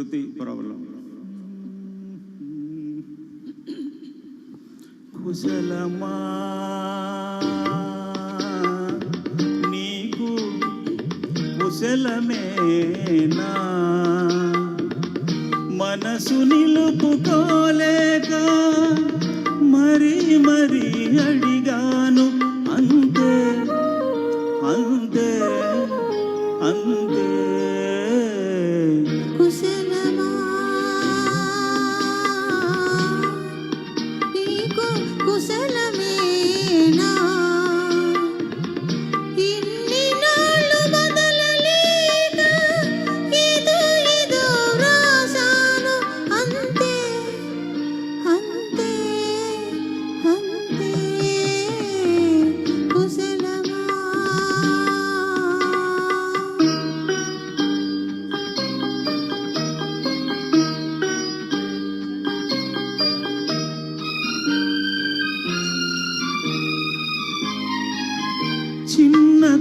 శృతి problem. కుశలమా? నీకు కుశలమేనా? మనసు నిలుపుకోలేక మరీ మరీ అడిగాను అంతే అంతే.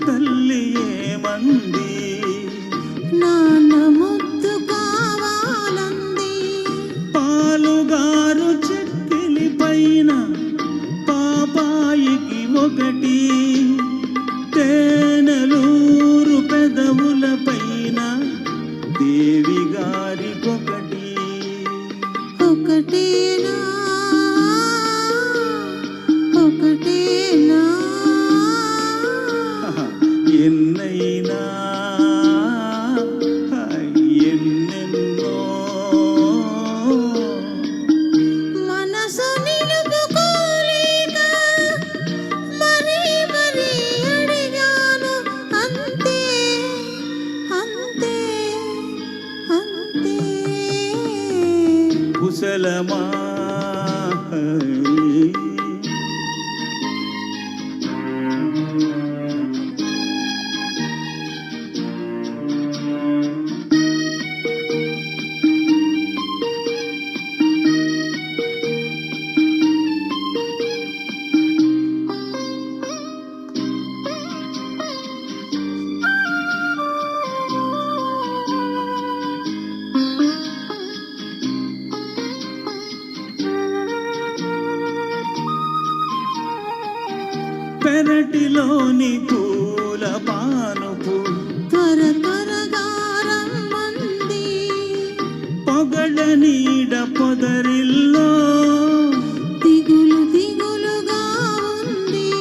తల్లి ఏమంది? నాన్న ముద్దు కావాలంది. పాలుగారు చెక్కిలి పైన పాపాయికి ఒకటి. కుశలమా పెరటిలోని పూల పానుపు. త్వర త్వరగా రమ్మంది. పొగడ నీడ పొదరిల్లో. దిగులు దిగులుగా ఉంది.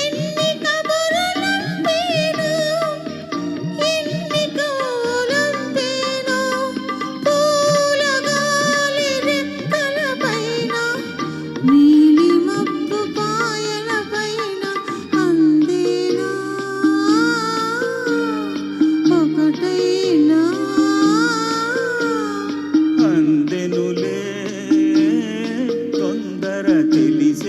ఎన్ని కబురులంపేను ఎన్ని పూల గాలి రెక్కల పైన. నీలి